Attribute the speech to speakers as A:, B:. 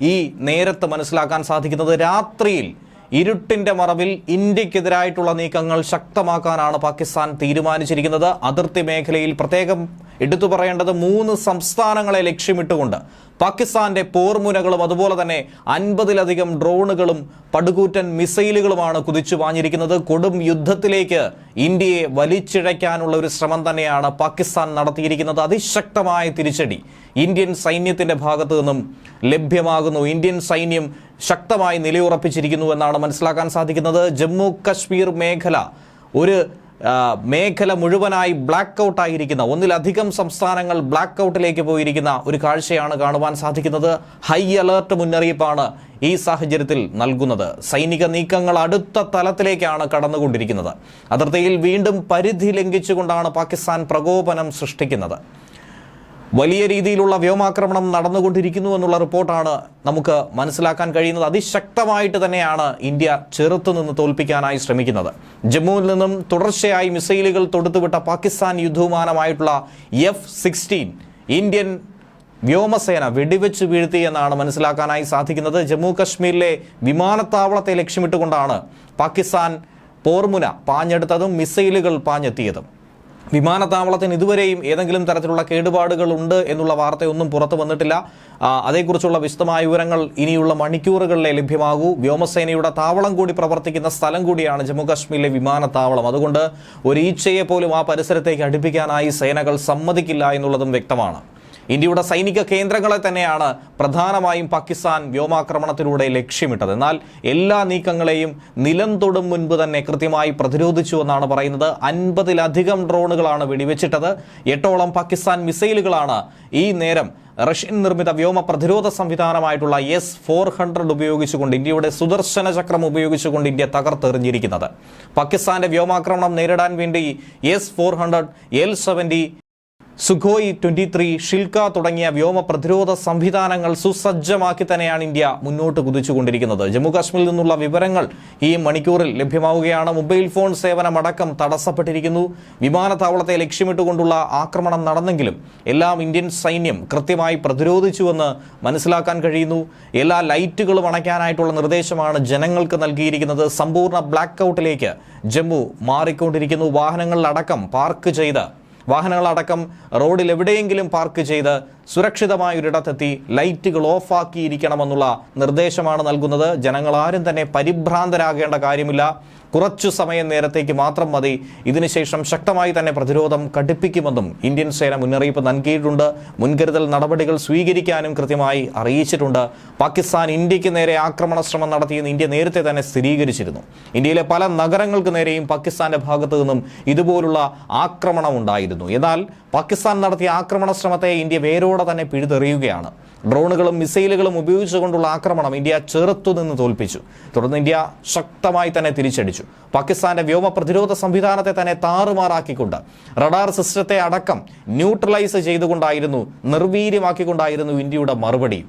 A: ഈ നേരത്ത് മനസ്സിലാക്കാൻ സാധിക്കുന്നത് രാത്രിയിൽ ഇരുട്ടിന്റെ മറവിൽ ഇന്ത്യക്കെതിരായിട്ടുള്ള നീക്കങ്ങൾ ശക്തമാക്കാനാണ് പാകിസ്ഥാൻ തീരുമാനിച്ചിരിക്കുന്നത്. അതിർത്തി മേഖലയിൽ പ്രത്യേകം എടുത്തു പറയേണ്ടത് മൂന്ന് സംസ്ഥാനങ്ങളെ ലക്ഷ്യമിട്ടുകൊണ്ട് പാകിസ്ഥാന്റെ പോർമുനകളും അതുപോലെ തന്നെ അൻപതിലധികം ഡ്രോണുകളും പടുകൂറ്റൻ മിസൈലുകളുമാണ് കുതിച്ചു വാഞ്ഞിരിക്കുന്നത് കൊടും യുദ്ധത്തിലേക്ക് ഇന്ത്യയെ വലിച്ചിഴയ്ക്കാനുള്ള ഒരു ശ്രമം തന്നെയാണ് പാകിസ്ഥാൻ നടത്തിയിരിക്കുന്നത്. അതിശക്തമായ തിരിച്ചടി ഇന്ത്യൻ സൈന്യത്തിന്റെ ഭാഗത്തു നിന്നും ലഭ്യമാകുന്നു. ഇന്ത്യൻ സൈന്യം ശക്തമായി നിലയുറപ്പിച്ചിരിക്കുന്നു എന്നാണ് മനസ്സിലാക്കാൻ സാധിക്കുന്നത്. ജമ്മു കശ്മീർ മേഖല ഒരു മേഖല മുഴുവനായി ബ്ലാക്ക് ഔട്ട് ആയിരിക്കുന്ന ഒന്നിലധികം സംസ്ഥാനങ്ങൾ ബ്ലാക്ക് ഔട്ടിലേക്ക് പോയിരിക്കുന്ന ഒരു കാഴ്ചയാണ് കാണുവാൻ സാധിക്കുന്നത്. ഹൈ അലേർട്ട് മുന്നറിയിപ്പാണ് ഈ സാഹചര്യത്തിൽ നൽകുന്നത്. സൈനിക നീക്കങ്ങൾ അടുത്ത തലത്തിലേക്കാണ് കടന്നുകൊണ്ടിരിക്കുന്നത്. അതിർത്തിയിൽ വീണ്ടും പരിധി ലംഘിച്ചുകൊണ്ടാണ് പാകിസ്ഥാൻ പ്രകോപനം സൃഷ്ടിക്കുന്നത്. വലിയ രീതിയിലുള്ള വ്യോമാക്രമണം നടന്നുകൊണ്ടിരിക്കുന്നു എന്നുള്ള റിപ്പോർട്ടാണ് നമുക്ക് മനസ്സിലാക്കാൻ കഴിയുന്നത്. അതിശക്തമായിട്ട് തന്നെയാണ് ഇന്ത്യ ചെറുത്തു നിന്ന് തോൽപ്പിക്കാനായി ശ്രമിക്കുന്നത്. ജമ്മുവിൽ നിന്നും തുടർച്ചയായി മിസൈലുകൾ തൊടുത്തുവിട്ട പാകിസ്ഥാൻ യുദ്ധവിമാനമായിട്ടുള്ള എഫ് സിക്സ്റ്റീൻ ഇന്ത്യൻ വ്യോമസേന വെടിവെച്ച് വീഴ്ത്തി എന്നാണ് മനസ്സിലാക്കാനായി സാധിക്കുന്നത്. ജമ്മു കശ്മീരിലെ വിമാനത്താവളത്തെ ലക്ഷ്യമിട്ടുകൊണ്ടാണ് പാകിസ്ഥാൻ പോർമുന പാഞ്ഞെടുത്തതും മിസൈലുകൾ പാഞ്ഞെത്തിയതും. വിമാനത്താവളത്തിന് ഇതുവരെയും ഏതെങ്കിലും തരത്തിലുള്ള കേടുപാടുകൾ ഉണ്ട് എന്നുള്ള വാർത്തയൊന്നും പുറത്തു വന്നിട്ടില്ല. അതേക്കുറിച്ചുള്ള വിശദമായ വിവരങ്ങൾ ഇനിയുള്ള മണിക്കൂറുകളിലെ ലഭ്യമാകൂ. വ്യോമസേനയുടെ താവളം കൂടി പ്രവർത്തിക്കുന്ന സ്ഥലം കൂടിയാണ് ജമ്മുകാശ്മീരിലെ വിമാനത്താവളം. അതുകൊണ്ട് ഒരു ഈച്ചയെ പോലും ആ പരിസരത്തേക്ക് അടുപ്പിക്കാനായി സേനകൾ സമ്മതിക്കില്ല എന്നുള്ളതും വ്യക്തമാണ്. ഇന്ത്യയുടെ സൈനിക കേന്ദ്രങ്ങളെ തന്നെയാണ് പ്രധാനമായും പാകിസ്ഥാൻ വ്യോമാക്രമണത്തിലൂടെ ലക്ഷ്യമിട്ടത്. എന്നാൽ എല്ലാ നീക്കങ്ങളെയും നിലം തൊടും മുൻപ് തന്നെ കൃത്യമായി പ്രതിരോധിച്ചു എന്നാണ് പറയുന്നത്. അൻപതിലധികം ഡ്രോണുകളാണ് വെടിവെച്ചിട്ടത്. എട്ടോളം പാകിസ്ഥാൻ മിസൈലുകളാണ് ഈ നേരം റഷ്യൻ നിർമ്മിത വ്യോമ പ്രതിരോധ സംവിധാനമായിട്ടുള്ള എസ് ഫോർ ഹൺഡ്രഡ് ഉപയോഗിച്ചുകൊണ്ട് ഇന്ത്യയുടെ സുദർശന ചക്രം ഉപയോഗിച്ചുകൊണ്ട് ഇന്ത്യ തകർത്തെറിഞ്ഞിരിക്കുന്നത്. പാകിസ്ഥാന്റെ വ്യോമാക്രമണം നേരിടാൻ വേണ്ടി S four hundred L seventy Sukhoi twenty three Shilka തുടങ്ങിയ വ്യോമ പ്രതിരോധ സംവിധാനങ്ങൾ സുസജ്ജമാക്കി തന്നെയാണ് ഇന്ത്യ മുന്നോട്ട് കുതിച്ചുകൊണ്ടിരിക്കുന്നത്. ജമ്മുകാശ്മീരിൽ നിന്നുള്ള വിവരങ്ങൾ ഈ മണിക്കൂറിൽ ലഭ്യമാവുകയാണ്. Mobile phone സേവനമടക്കം തടസ്സപ്പെട്ടിരിക്കുന്നു. വിമാനത്താവളത്തെ ലക്ഷ്യമിട്ടുകൊണ്ടുള്ള ആക്രമണം നടന്നെങ്കിലും എല്ലാം ഇന്ത്യൻ സൈന്യം കൃത്യമായി പ്രതിരോധിച്ചുവെന്ന് മനസ്സിലാക്കാൻ കഴിയുന്നു. എല്ലാ ലൈറ്റുകളും അണയ്ക്കാനായിട്ടുള്ള നിർദ്ദേശമാണ് ജനങ്ങൾക്ക് നൽകിയിരിക്കുന്നത്. സമ്പൂർണ ബ്ലാക്ക് ഔട്ടിലേക്ക് ജമ്മു മാറിക്കൊണ്ടിരിക്കുന്നു. വാഹനങ്ങളിലടക്കം പാർക്ക് ചെയ്ത് വാഹനങ്ങളടക്കം റോഡിൽ എവിടെയെങ്കിലും പാർക്ക് ചെയ്ത് സുരക്ഷിതമായ ഒരിടത്തെത്തി ലൈറ്റുകൾ ഓഫാക്കിയിരിക്കണമെന്നുള്ള നിർദ്ദേശമാണ് നൽകുന്നത്. ജനങ്ങൾ ആരും തന്നെ പരിഭ്രാന്തരാകേണ്ട കാര്യമില്ല. കുറച്ചു സമയം നേരത്തേക്ക് മാത്രം മതി. ഇതിനുശേഷം ശക്തമായി തന്നെ പ്രതിരോധം കടുപ്പിക്കുമെന്നും ഇന്ത്യൻ സേന മുന്നറിയിപ്പ് നൽകിയിട്ടുണ്ട്. മുൻകരുതൽ നടപടികൾ സ്വീകരിക്കാനും കൃത്യമായി അറിയിച്ചിട്ടുണ്ട്. പാകിസ്ഥാൻ ഇന്ത്യയ്ക്ക് നേരെ ആക്രമണ ശ്രമം നടത്തിയെന്ന് ഇന്ത്യ നേരത്തെ തന്നെ സ്ഥിരീകരിച്ചിരുന്നു. ഇന്ത്യയിലെ പല നഗരങ്ങൾക്ക് നേരെയും പാകിസ്ഥാന്റെ ഭാഗത്തു നിന്നും ഇതുപോലുള്ള ആക്രമണം ഉണ്ടായിരുന്നു. എന്നാൽ പാകിസ്ഥാൻ നടത്തിയ ആക്രമണ ശ്രമത്തെ ഇന്ത്യ വേരോടെ തന്നെ പിഴുതെറിയുകയാണ്. ഡ്രോണുകളും മിസൈലുകളും ഉപയോഗിച്ചുകൊണ്ടുള്ള ആക്രമണം ഇന്ത്യ ചെറുത്തുനിന്ന് തോൽപ്പിച്ചു. തുടർന്ന് ഇന്ത്യ ശക്തമായി തന്നെ തിരിച്ചടിച്ചു. പാകിസ്ഥാന്റെ വ്യോമ പ്രതിരോധ സംവിധാനത്തെ തന്നെ താറുമാറാക്കിക്കൊണ്ട് റഡാർ സിസ്റ്റത്തെ അടക്കം ന്യൂട്രലൈസ് ചെയ്തുകൊണ്ടായിരുന്നു നിർവീര്യമാക്കിക്കൊണ്ടായിരുന്നു ഇന്ത്യയുടെ മറുപടി.